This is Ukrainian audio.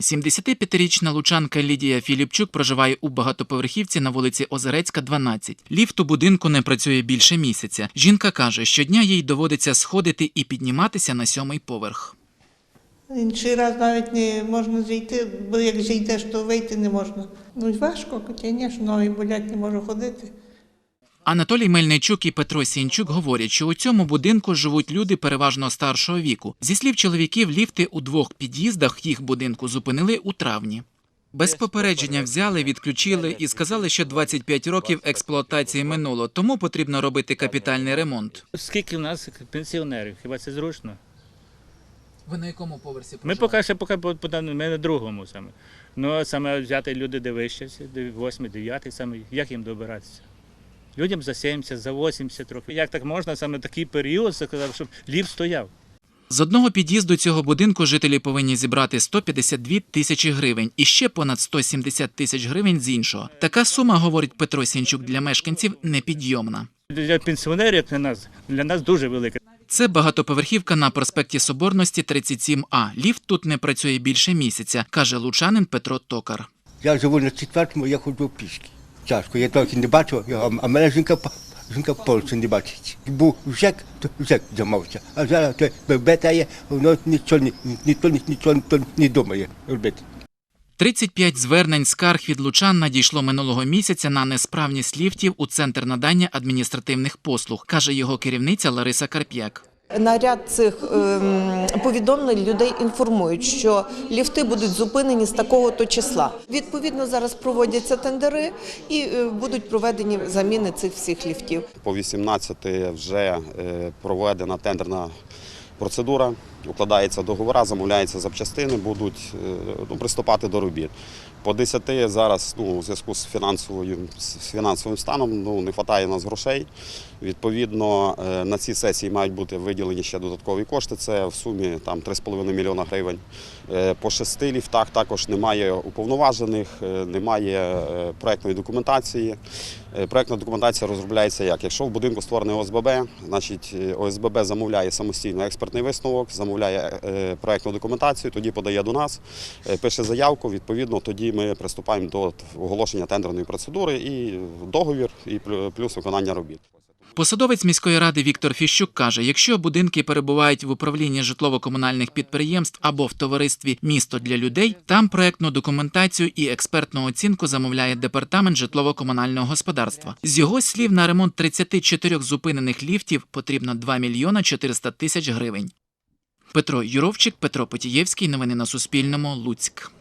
75-річна лучанка Лідія Філіпчук проживає у багатоповерхівці на вулиці Озерецька, 12. Ліфт у будинку не працює більше місяця. Жінка каже, щодня їй доводиться сходити і підніматися на сьомий поверх. Інший раз навіть не можна зійти, бо як зійдеш, то вийти не можна. Ну важко, звісно, ноги болять, не можу ходити. Анатолій Мельничук і Петро Сінчук говорять, що у цьому будинку живуть люди переважно старшого віку. Зі слів чоловіків, ліфти у двох під'їздах їх будинку зупинили у травні. Без попередження взяли, відключили і сказали, що 25 років експлуатації минуло, тому потрібно робити капітальний ремонт. Скільки в нас пенсіонерів? Хіба це зручно? Ви на якому поверсі Ми поки ще поки по- ми на другому саме. Ну саме взяти люди де вище, де восьмий, дев'ятий саме, як їм добиратися? Людям за 70, за 80 років. Як так можна саме такий період, сказав, щоб ліфт стояв? З одного під'їзду цього будинку жителі повинні зібрати 152 тисячі гривень і ще понад 170 тисяч гривень з іншого. Така сума, говорить Петро Сінчук, для мешканців непідйомна. Для пенсіонерів, як для нас, для нас дуже велика. Це багатоповерхівка на проспекті Соборності 37А. Ліфт тут не працює більше місяця, каже лучанин Петро Токар. Я живу на четвертому, я ходжу пішки. Тяжко, я трохи не бачу, а- мене жінка, жінка повністю не бачить. Був ЖЕК, то ЖЕК замовча. А зараз то бебета воно нічого, ніхто, нічого, не думає робити. 35 звернень скарг від лучан надійшло минулого місяця на несправність ліфтів у центр надання адміністративних послуг, каже його керівниця Лариса Карп'як. На ряд цих ем, повідомлень людей інформують, що ліфти будуть зупинені з такого-то числа. Відповідно, зараз проводяться тендери і е, будуть проведені заміни цих всіх ліфтів. По 18 вже е, проведена тендерна процедура, укладаються договори, замовляються запчастини, будуть е, ну, приступати до робіт. По 10 зараз ну, у зв'язку з з фінансовим станом ну, не вистачає нас грошей. Відповідно, е, на цій сесії мають бути виділені ще додаткові кошти. Це в сумі там 3,5 мільйона гривень. Е, По шести ліфтах також немає уповноважених, немає проектної документації. Проектна документація розробляється як? Якщо в будинку створений ОСББ, значить ОСББ замовляє самостійно експертний висновок, замовляє проєктну проектну документацію, тоді подає до нас, е, пише заявку. Відповідно, тоді ми приступаємо до оголошення тендерної процедури і договір, і плю- плюс виконання робіт. Посадовець міської ради Віктор Фіщук каже, якщо будинки перебувають в управлінні житлово-комунальних підприємств або в товаристві Місто для людей, там проектну документацію і експертну оцінку замовляє департамент житлово-комунального господарства. З його слів, на ремонт 34 зупинених ліфтів потрібно 2 мільйона 400 тисяч гривень. Петро Юровчик, Петро Потієвський. Новини на Суспільному. Луцьк.